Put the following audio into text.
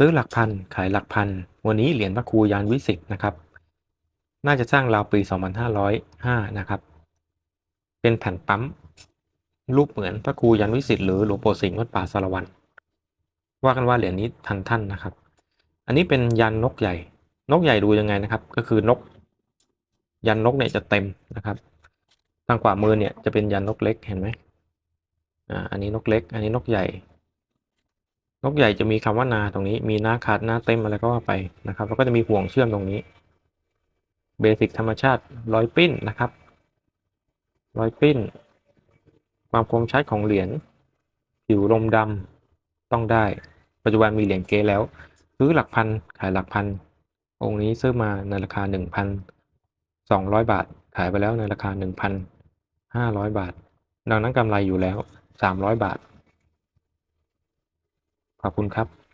ซื้อหลักพันขายหลักพัน วันนี้เหรียญพระครูยานวิสิตนะครับ น่าจะสร้างราวปี 2505 นะครับ เป็นแผ่นปั๊ม รูปเหมือนพระครูยานวิสิตหรือหลวงปู่สิงห์วัดป่าสารวัน ว่ากันว่าเหรียญนี้ทันท่านนะครับ อันนี้เป็นยันนกใหญ่ นกใหญ่ดูยังไงนะครับ ก็คือนก ยันนกเนี่ยจะเต็มนะครับ ทางขวามือเนี่ยจะเป็นยันนกเล็กเห็นไหมอ่า อันนี้นกเล็ก อันนี้นกใหญ่ นกใหญ่จะมีคำว่านาตรงนี้ มีหน้าขาดหน้าเต็มอะไรก็ว่าไปนะครับ แล้วก็จะมีห่วงเชื่อมตรงนี้ เบสิกธรรมชาติร้อยปิ้นนะครับร้อยปิ้น ความคมชัดของเหรียญ ผิวลมดำต้องได้ ปัจจุบันมีเหรียญเกแล้วซื้อหลักพัน ขายหลักพัน องค์นี้ซื้อมาในราคา 1,200 บาท ขายไปแล้วในราคา 1,500 บาท ดังนั้นกำไรอยู่แล้ว 300 บาท ขอบคุณครับ